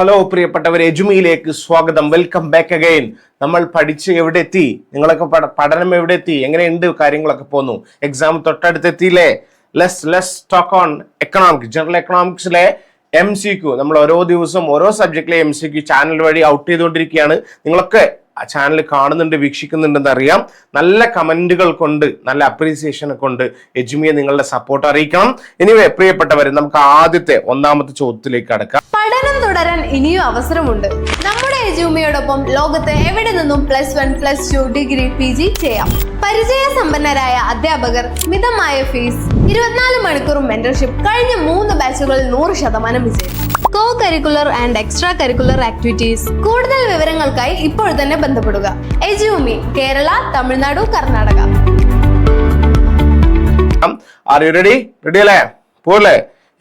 Hello പ്രിയപ്പെട്ടവർ എജുമിയിലേക്ക് സ്വാഗതം. Welcome back again നമ്മൾ പഠിച്ച് എവിടെ എത്തി നിങ്ങളൊക്കെ പഠനം എവിടെ എത്തി എങ്ങനെയുണ്ട് കാര്യങ്ങളൊക്കെ പോന്നു? എക്സാം തൊട്ടടുത്ത് എത്തിയില്ലേ less less talk on economics general എക്കണോമിക്സിലെ M C Q നമ്മൾ ഓരോ ദിവസവും ഓരോ സബ്ജക്റ്റിലെ എം സി ക്യു ചാനൽ വഴി ഔട്ട് ചെയ്തുകൊണ്ടിരിക്കുകയാണ്. നിങ്ങളൊക്കെ ആ ചാനൽ കാണുന്നുണ്ട് വീക്ഷിക്കുന്നുണ്ടെന്ന് അറിയാം നല്ല കമന്റുകൾ കൊണ്ട് നല്ല അപ്രീസിയേഷൻ കൊണ്ട് എജുമിയെ നിങ്ങളുടെ സപ്പോർട്ട് അറിയിക്കണം. എനിവേ പ്രിയപ്പെട്ടവരെ നമുക്ക് ആദ്യത്തെ ഒന്നാമത്തെ ചോദ്യത്തിലേക്ക് അടക്കാം പഠനം തുടരാൻ ഇനിയും അവസരമുണ്ട്. നമ്മുടെ എജുമിയോടൊപ്പം ലോകത്ത് എവിടെ നിന്നും plus one plus two degree P G ചെയ്യാം? പരിചയ സമ്പന്നരായ അധ്യാപകർ മിതമായ ഫീസ് ഇരുപത്തിനാല് മണിക്കൂർ മെന്റർഷിപ്പ് കഴിഞ്ഞ മൂന്ന് ബാച്ചുകളിൽ നൂറ് ശതമാനം വിജയം. Co curricular and extra curricular activities കൂടുതൽ വിവരങ്ങൾക്കായി ഇപ്പോൾ തന്നെ ബന്ധപ്പെടുക. എജുമി കേരള തമിഴ്നാടു കർണാടക. റെഡി റെഡി അല്ലേ? പോലെ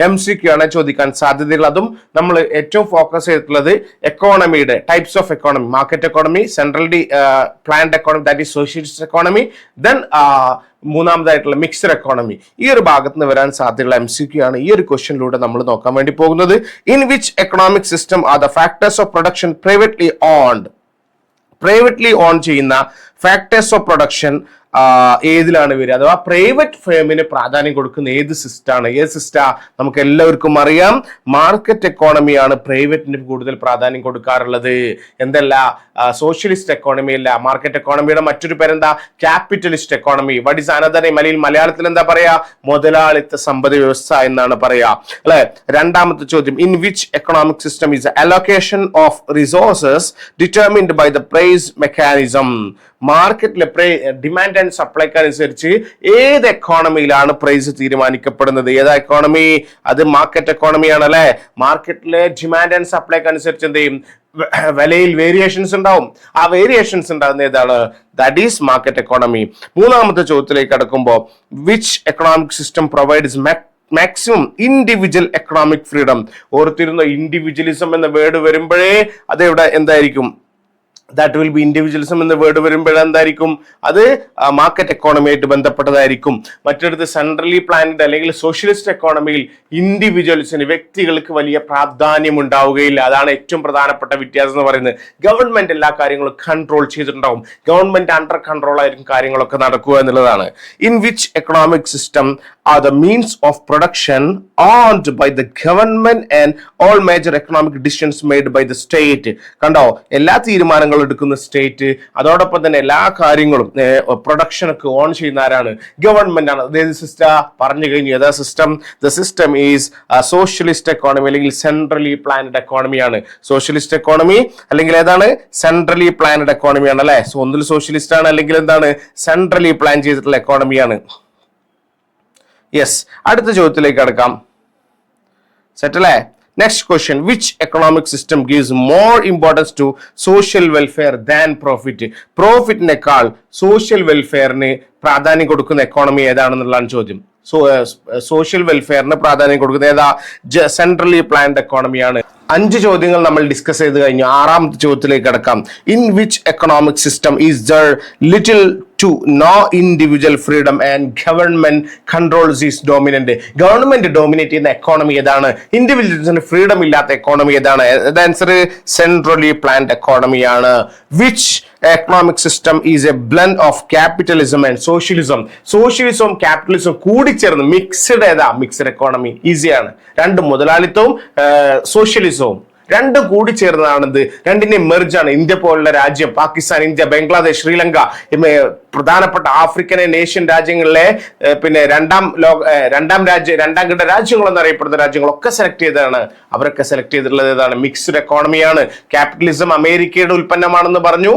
എം സി ക്യു ആണ് ചോദിക്കാൻ സാധ്യതകൾ. അതും നമ്മൾ ഏറ്റവും ഫോക്കസ് ചെയ്തിട്ടുള്ളത് എക്കോണമിയുടെ types of economy market economy central D planned economy that is socialist economy then മൂന്നാമതായിട്ടുള്ള mixed economy ഈ ഒരു ഭാഗത്ത് നിന്ന് വരാൻ സാധ്യതയുള്ള എം സി ക്യു ആണ് ഈ ഒരു ക്വസ്റ്റ്യനിലൂടെ നമ്മൾ നോക്കാൻ വേണ്ടി പോകുന്നത്. In which economic system are the factors of production privately owned privately own ചെയ്യുന്ന ഫാക്ടേഴ്സ് ഓഫ് പ്രൊഡക്ഷൻ ഏതിലാണ് വരിക? അഥവാ പ്രൈവറ്റ് ഫേമിന് പ്രാധാന്യം കൊടുക്കുന്ന ഏത് സിസ്റ്റാണ് ഏത് സിസ്റ്റാ നമുക്ക് എല്ലാവർക്കും അറിയാം. മാർക്കറ്റ് എക്കോണമിയാണ് പ്രൈവറ്റിന് കൂടുതൽ പ്രാധാന്യം കൊടുക്കാറുള്ളത്. എന്തല്ല? സോഷ്യലിസ്റ്റ് എക്കോണമി അല്ല. മാർക്കറ്റ് എക്കോണമിയുടെ മറ്റൊരു പേരെന്താ? Capitalist economy what is another മലയിൽ മലയാളത്തിൽ എന്താ പറയാ? മുതലാളിത്ത സമ്പദ് വ്യവസ്ഥ എന്നാണ് പറയാ. അല്ലെ? രണ്ടാമത്തെ ചോദ്യം. In which economic system is allocation of resources determined by the price mechanism മാർക്കറ്റിലെ ഡിമാൻഡ് ആൻഡ് സപ്ലൈക്ക് അനുസരിച്ച് ഏത് എക്കോണമിയിലാണ് പ്രൈസ് തീരുമാനിക്കപ്പെടുന്നത്? ഏതാ എക്കോണമി അത് മാർക്കറ്റ് എക്കോണമിയാണ് അല്ലെ മാർക്കറ്റിലെ ഡിമാൻഡ് ആൻഡ് സപ്ലൈക്ക് അനുസരിച്ച് എന്ത് ചെയ്യും? വിലയിൽ വേരിയേഷൻസ് ഉണ്ടാവും. ആ വേരിയേഷൻസ് ഉണ്ടാകുന്ന ഏതാണ്? ദാറ്റ് ഈസ് മാർക്കറ്റ് എക്കോണമി മൂന്നാമത്തെ ചോദ്യത്തിലേക്ക് കടക്കുമ്പോൾ which economic system provides maximum individual economic freedom ഓർത്തിരുന്ന individualism എന്ന വേർഡ് വരുമ്പോഴേ അതെവിടെ എന്തായിരിക്കും? ദാറ്റ് വിൽ ബി ഇൻഡിവിജ്വലിസം എന്ന വേർഡ് വരുമ്പോൾ എന്തായിരിക്കും അത് മാർക്കറ്റ് എക്കോണമിയായിട്ട് ബന്ധപ്പെട്ടതായിരിക്കും. മറ്റൊരു സെൻട്രലി പ്ലാനഡ് അല്ലെങ്കിൽ സോഷ്യലിസ്റ്റ് എക്കോണമിയിൽ ഇൻഡിവിജ്വൽസിന് വ്യക്തികൾക്ക് വലിയ പ്രാധാന്യം ഉണ്ടാവുകയില്ല. അതാണ് ഏറ്റവും പ്രധാനപ്പെട്ട വ്യത്യാസം എന്ന് പറയുന്നത്. ഗവൺമെന്റ് എല്ലാ കാര്യങ്ങളും കൺട്രോൾ ചെയ്തിട്ടുണ്ടാവും. ഗവൺമെന്റ് അണ്ടർ കൺട്രോൾ ആയിരിക്കും കാര്യങ്ങളൊക്കെ നടക്കുക എന്നുള്ളതാണ്. In which economic system are the means of production owned by the government and all major economic decisions made by the state കണ്ടോ? എല്ലാ തീരുമാനങ്ങളും എടുക്കുന്ന സ്റ്റേറ്റ് അതോടൊപ്പം തന്നെ എല്ലാ കാര്യങ്ങളും പ്രൊഡക്ഷൻ ഒക്കെ ഓൺ ചെയ്യുന്ന ആരാണ് ഗവൺമെന്റ് ആണ് അതായത് സിസ്റ്റ പറഞ്ഞു കഴിഞ്ഞു. യഥാ system the system is socialist economy അല്ലെങ്കിൽ സെൻട്രലി പ്ലാനഡ് എക്കോണമിയാണ് സോഷ്യലിസ്റ്റ് എക്കോണമി അല്ലെങ്കിൽ ഏതാണ്? സെൻട്രലി പ്ലാനഡ് എക്കോണമിയാണ് അല്ലെ? ഒന്നിൽ സോഷ്യലിസ്റ്റ് ആണ് അല്ലെങ്കിൽ എന്താണ്? സെൻട്രലി പ്ലാൻ ചെയ്തിട്ടുള്ള എക്കോണമിയാണ് യെസ് അടുത്ത ചോദ്യത്തിലേക്ക് കടക്കാം. Set next question which economic system gives more importance to social welfare than profit പ്രോഫിറ്റിനേക്കാൾ സോഷ്യൽ വെൽഫെയറിന് പ്രാധാന്യം കൊടുക്കുന്ന എക്കോണമി ഏതാണെന്നുള്ളതാണ് ചോദ്യം. സോ സോഷ്യൽ വെൽഫെയറിന് പ്രാധാന്യം കൊടുക്കുന്ന ഏതാ? സെൻട്രലി പ്ലാൻഡ് എക്കോണമിയാണ് അഞ്ച് ചോദ്യങ്ങൾ നമ്മൾ ഡിസ്കസ് ചെയ്ത് കഴിഞ്ഞു. ആറാമത്തെ ചോദ്യത്തിലേക്ക് കിടക്കാം. In which economic system is there little to no individual freedom and government controls is dominant government dominate ചെയ്യുന്ന എക്കോണമി ഏതാണ്? ഇൻഡിവിജ്വൽസിന് ഫ്രീഡം ഇല്ലാത്ത എക്കോണമി ഏതാണ്? Answer centrally planned എക്കോണമിയാണ് which economic system is a blend of capitalism and socialism സോഷ്യലിസവും ക്യാപിറ്റലിസവും കൂടിച്ചേർന്ന് mixed ഏതാ? Mixed economy ഈസിയാണ് രണ്ട് മുതലാളിത്തവും സോഷ്യലിസവും രണ്ടും കൂടി ചേർന്നതാണ് എന്ത് രണ്ടിന്റെ മെർജാണ് ഇന്ത്യ പോലുള്ള രാജ്യം പാകിസ്ഥാൻ ഇന്ത്യ ബംഗ്ലാദേശ് ശ്രീലങ്ക പ്രധാനപ്പെട്ട ആഫ്രിക്കൻ ഏഷ്യൻ രാജ്യങ്ങളിലെ പിന്നെ രണ്ടാം ലോക രണ്ടാം രാജ്യ രണ്ടാം ഘട്ട രാജ്യങ്ങൾ എന്നറിയപ്പെടുന്ന രാജ്യങ്ങളൊക്കെ സെലക്ട് ചെയ്തതാണ്. അവരൊക്കെ സെലക്ട് ചെയ്തിട്ടുള്ളത് ഏതാണ്? മിക്സ്ഡ് എക്കോണമിയാണ് ക്യാപിറ്റലിസം അമേരിക്കയുടെ ഉൽപ്പന്നമാണെന്ന് പറഞ്ഞു.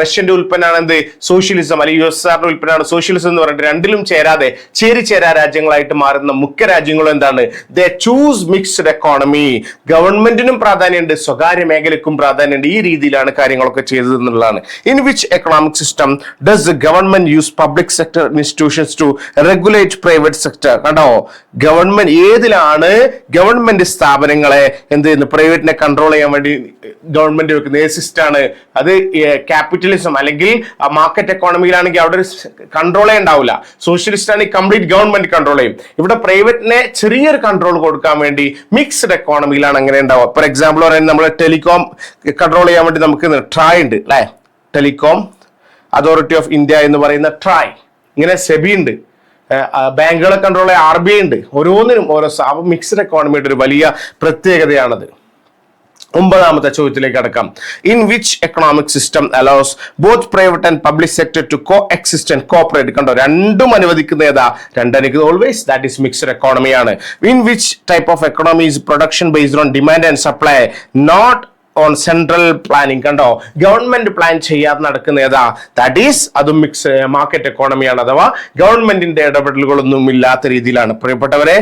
റഷ്യന്റെ ഉൽപ്പന്നമാണ് എന്ത് സോഷ്യലിസം അല്ലെങ്കിൽ യു എസ് ആറിന്റെ ഉൽപ്പന്നമാണ്. സോഷ്യലിസം എന്ന് പറഞ്ഞിട്ട് രണ്ടിലും ചേരാതെ ചേരിചേരാ രാജ്യങ്ങളായിട്ട് മാറുന്ന മുഖ്യ രാജ്യങ്ങളും എന്താണ്? ദ ചൂസ് മിക്സ്ഡ് എക്കോണമി ഗവൺമെന്റിനും പ്രാധാന്യമുണ്ട്. സ്വകാര്യ മേഖലയ്ക്കും പ്രാധാന്യമുണ്ട്. ഈ രീതിയിലാണ് കാര്യങ്ങളൊക്കെ ചെയ്തത് എന്നുള്ളതാണ്. In which economic system does government use public sector institutions to regulate private sector കണ്ടോ? ഗവൺമെന്റ് ഏതിലാണ് ഗവൺമെന്റ് സ്ഥാപനങ്ങളെ എന്ത് ചെയ്യുന്നു പ്രൈവറ്റിനെ കൺട്രോൾ ചെയ്യാൻ വേണ്ടി ഗവൺമെന്റ് വെക്കുന്ന ഏത് സിസ്റ്റാണ് അത് ക്യാപിറ്റലിസം അല്ലെങ്കിൽ മാർക്കറ്റ് എക്കോണമിയിലാണെങ്കിൽ അവിടെ ഒരു കൺട്രോളേ ഉണ്ടാവില്ല. സോഷ്യലിസ്റ്റ് ആണെങ്കിൽ കംപ്ലീറ്റ് ഗവൺമെന്റ് കൺട്രോൾ ചെയ്യും. ഇവിടെ പ്രൈവറ്റിനെ ചെറിയൊരു കൺട്രോൾ കൊടുക്കാൻ വേണ്ടി മിക്സ്ഡ് എക്കോണമിയിലാണ് അങ്ങനെ ഉണ്ടാവുക. ഫോർ എക്സാമ്പിൾ എക്സാമ്പിൾ പറയുന്നത് നമ്മൾ ടെലികോം കൺട്രോൾ ചെയ്യാൻ വേണ്ടി നമുക്ക് ട്രായ് ഉണ്ട് അല്ലേ? ടെലികോം അതോറിറ്റി ഓഫ് ഇന്ത്യ എന്ന് പറയുന്ന ട്രായ് ഇങ്ങനെ സെബി ഉണ്ട്. ബാങ്കുകളെ കൺട്രോൾ ആർ ബി ഐ ഉണ്ട്. ഓരോന്നിനും ഓരോ മിക്സ്ഡ് എക്കോണമിയുടെ ഒരു വലിയ പ്രത്യേകതയാണത്. ഒമ്പതാമത്തെ ചോദ്യത്തിലേക്ക് അടക്കാം in which economic system allows both private and public sector to coexist cooperate കണ്ടോ രണ്ടും അനുവദിക്കുന്ന ഏതാ? രണ്ടനുക്ക് always that is mixed എക്കോണമിയാണ് in which type of economy is production based on demand and supply not on central planning കണ്ടോ? Government plan ചെയ്യാതെ നടക്കുന്ന ഏതാ? That is അതും മിക്സ് മാർക്കറ്റ് എക്കോണമിയാണ് അഥവാ ഗവൺമെന്റിന്റെ ഇടപെടലുകളൊന്നും ഇല്ലാത്ത രീതിയിലാണ്. പ്രിയപ്പെട്ടവരെ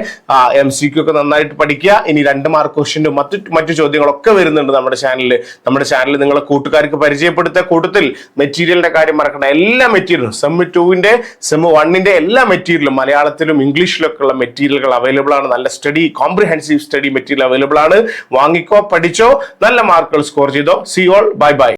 എം സി ക്യു ഒക്കെ നന്നായിട്ട് പഠിക്കുക. ഇനി രണ്ട് മാർക്ക് ക്വസ്റ്റിനും മറ്റു മറ്റു ചോദ്യങ്ങളൊക്കെ വരുന്നുണ്ട് നമ്മുടെ ചാനലിൽ നമ്മുടെ ചാനൽ നിങ്ങളെ കൂട്ടുകാർക്ക് പരിചയപ്പെടുത്ത കൂട്ടത്തിൽ മെറ്റീരിയലിന്റെ കാര്യം മറക്കണം എല്ലാ മെറ്റീരിയലും സെം ടുവിന്റെ സെം വണ്ണിന്റെ എല്ലാ മെറ്റീരിയലും മലയാളത്തിലും ഇംഗ്ലീഷിലൊക്കെ ഉള്ള മെറ്റീരിയലുകൾ അവൈലബിൾ ആണ്. നല്ല study comprehensive study material available ആണ്. വാങ്ങിക്കോ പഠിച്ചോ. നല്ല മാർക്കുകൾ സ്കോർ ചെയ്തോ? All bye bye